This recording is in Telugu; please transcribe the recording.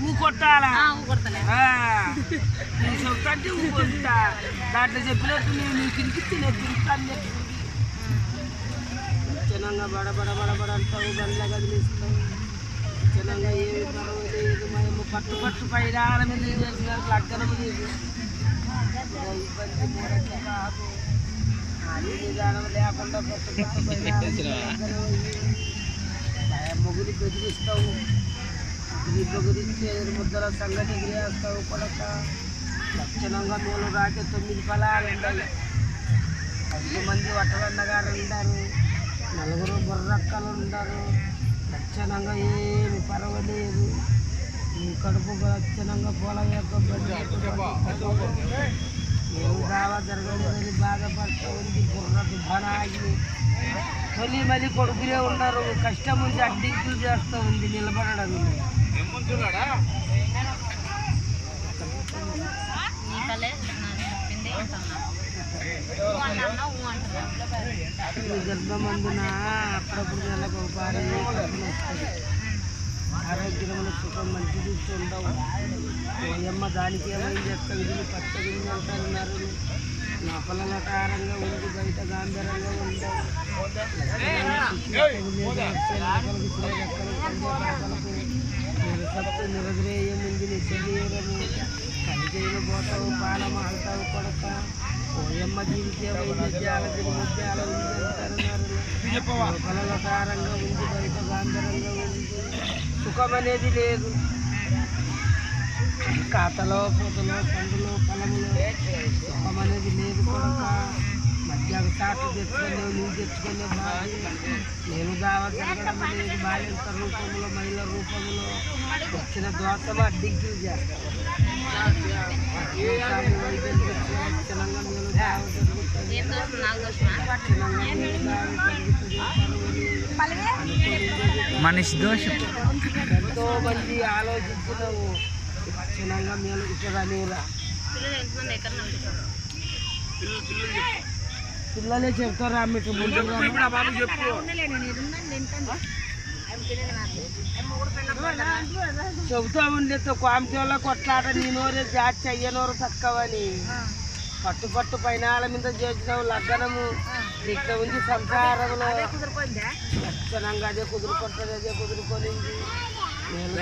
ఊ కొట్టాలా? ఆ, ఊ కొడతలే. ఆ, నీ చెప్తాంటే ఊ కొట్టా దాంట్లో చెప్పినట్టు నేను నీకు నేను చెప్పి. చిన్నంగా బడ బడ బడ బడ అంటావు బండ్ల కదిలిస్తావు. చిన్నంగా ఏమి పర్వాలేదు మేము పట్టు పట్టు పైన మీద చేసిన లగ్గనము లేదు ఇబ్బంది మూడకి బాబు అది విధానం లేకుండా పట్టు పట్టు పైన మొగుడు బెదిరిస్తావు ఇది గురించి ముద్దల సంగతి ఎగిరేస్తావు కొడక లక్షణంగా నూలు రాకే తొమ్మిది ఫలాలు ఉండాలి. పది మంది వట్టవన్నగారు ఉంటారు. నలుగురు బుర్రక్కలు ఉంటారు. లక్షణంగా ఏమి పర్వలేదు. కడుపు లక్షణంగా పొలం యొక్క ఏం కావా జరగలేదని బాధపడతా ఉంది బుర్ర దుబ్బనాగి తొలి మళ్ళీ కొడుకులే ఉన్నారు. కష్టం ఉంది అడ్డింపులు చేస్తూ ఉంది నిలబడడం గర్భమందున అప్పుడప్పుడు నెలకు వస్తుంది ఆరోగ్యములు సుఖం మంచిది ఉండవు ఓయమ్మ దానికి ఏమైంది ఎక్క విధులు పచ్చ విధులు అంటున్నారు లోపల లకారంగా ఉంది బయట గాంధీరంగా ఉండవు నిరసత్తు పోతావు అంటావు కొడక. ఓయమ్మ జీవితం జాలది ముత్యాల ఉంది లకారంగా ఉంది బయట గాంధరంగా ఉంది. సుఖం అనేది లేదు. కాతలో పూతలో పండులో పొలములో సుఖం అనేది లేదు కొడక. మధ్యాహ్నం చాట్లు తెచ్చుకునేవి నువ్వు తెచ్చుకునే అనేది బాలింత రూపంలో మహిళ రూపంలో వచ్చిన దోషమా జరుగుతుంది అనుకోని మనిషి దోషం. ఎంతో మంది ఆలోచించినావు లక్షణంగా మేలు ఇక్కడ నీరా పిల్లలు ఎంతమంది ఎక్కడ పిల్లలే చెప్తారా మీకు ముందు చెబుతా ఉండే కామిటోళ్ళ కొట్లాట నేనోరే జాతి చెయ్యనోరు తక్కువని పట్టు పట్టు పైనాల మీద చేసినావు లగ్గనము ఇక్కడ ఉంది సంసారంలో లక్షణంగా అదే కుదురుకుంటుంది అదే కుదురుకొనింది నేను